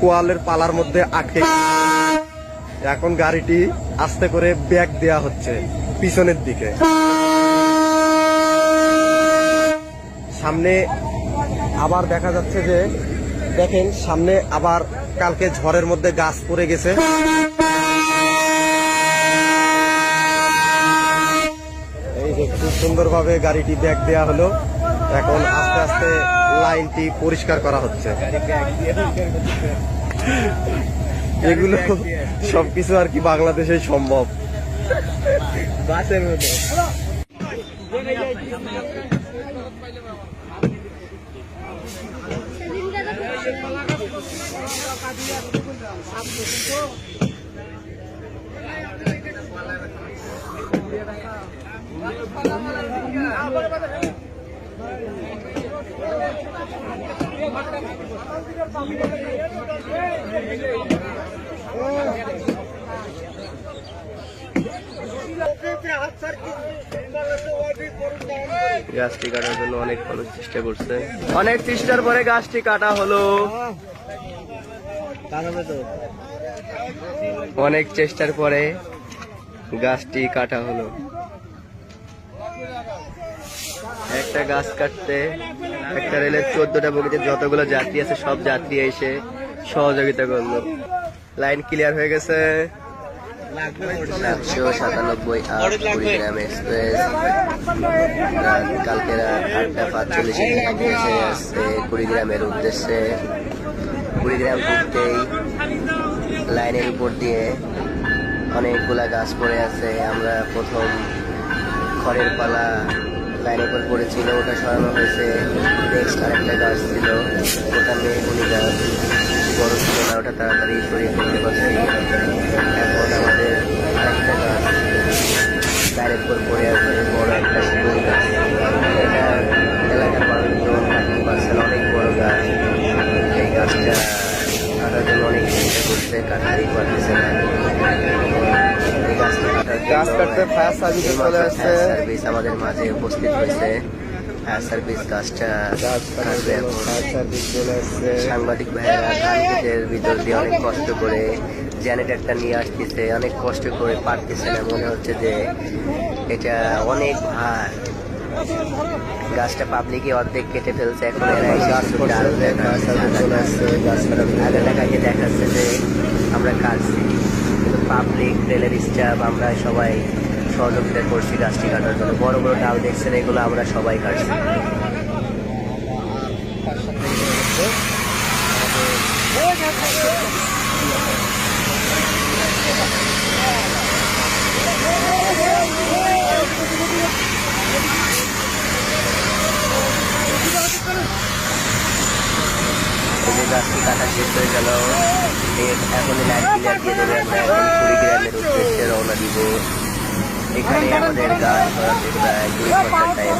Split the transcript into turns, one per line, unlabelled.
কোয়ালের পালার মধ্যে আটকে এখন গাড়িটি আস্তে করে ব্যাগ দেয়া হচ্ছে পিছনের দিকে। সামনে আবার দেখা যাচ্ছে যে, দেখেন, সামনে আবার কালকে ঝড়ের মধ্যে গাছ পড়ে গেছে। এই যে খুব সুন্দরভাবে গাড়িটি ব্যাগ দেয়া হলো। এখন আস্তে আস্তে লাইনটি পরিষ্কার করা হচ্ছে। এগুলো সবকিছু আর কি বাংলাদেশে সম্ভব।
গাছটি কাটার জন্য অনেক মানুষ চেষ্টা করছে। অনেক চেষ্টার পরে গাছটি কাটা হলো। অনেক চেষ্টার পরে গাছটি কাটা হলো। একটা গাছ কাটতে, একটা রেলের চোদ্দটা বগিতে যতগুলো যাত্রী আছে, সব যাত্রী এসে সহযোগিতা করল। লাইন ক্লিয়ার হয়ে গেছে। সাতশো সাতানব্বই আট কুড়িগ্রাম এক্সপ্রেস। রাত কালকে রাত আটটা পাঁচচল্লিশে এসে যাচ্ছে কুড়িগ্রামের উদ্দেশ্যে। কুড়িগ্রাম ঢুকতেই লাইনের উপর দিয়ে অনেকগুলা গাছ পড়ে আছে। আমরা প্রথম খড়ের পালা লাইনের উপর পড়েছিল ওটা সরানো হয়েছে নেক্সট আরেকটা গাছ ছিল ওটা উনি গাছ বড় ছিল না, ওটা তাড়াতাড়ি সরিয়ে ফেলতে গাছ কাটতে
ফায়ার সার্ভিসে চলে আসছে।
সার্ভিস আমাদের মাঝে উপস্থিত হয়েছে। ফায়ার সার্ভিস গাছটা সাংবাদিক ভাইয়েরা কানপিটের ভিতর দিয়ে অনেক কষ্ট করে জেনারেটরটা নিয়ে আসতেছে অনেক কষ্ট করে পারতেছে না। মনে হচ্ছে যে এটা অনেক ভার। গাছটা পাবলিকে অর্ধেক কেটে ফেলছে এখন এরা এসে
গাছ
দেখাচ্ছে যে আমরা পাবলিক রেলের স্টাফ আমরা সবাই সহযোগিতা করছি গাছটি কাটার জন্য। বড় বড় ডাল দেখছেন, এগুলো আমরা সবাই কাটছি। এই যে গাছটি কাটা শেষ হয়ে গেল। এর- এখন লাইন ক্লিয়ার দিয়ে দেবে। আমরা এখন কুড়িগ্রামের উদ্দেশ্যে রওনা দিব। এখানে আমাদের গাছ ধরাতে প্রায় দুই ঘণ্টা টাইম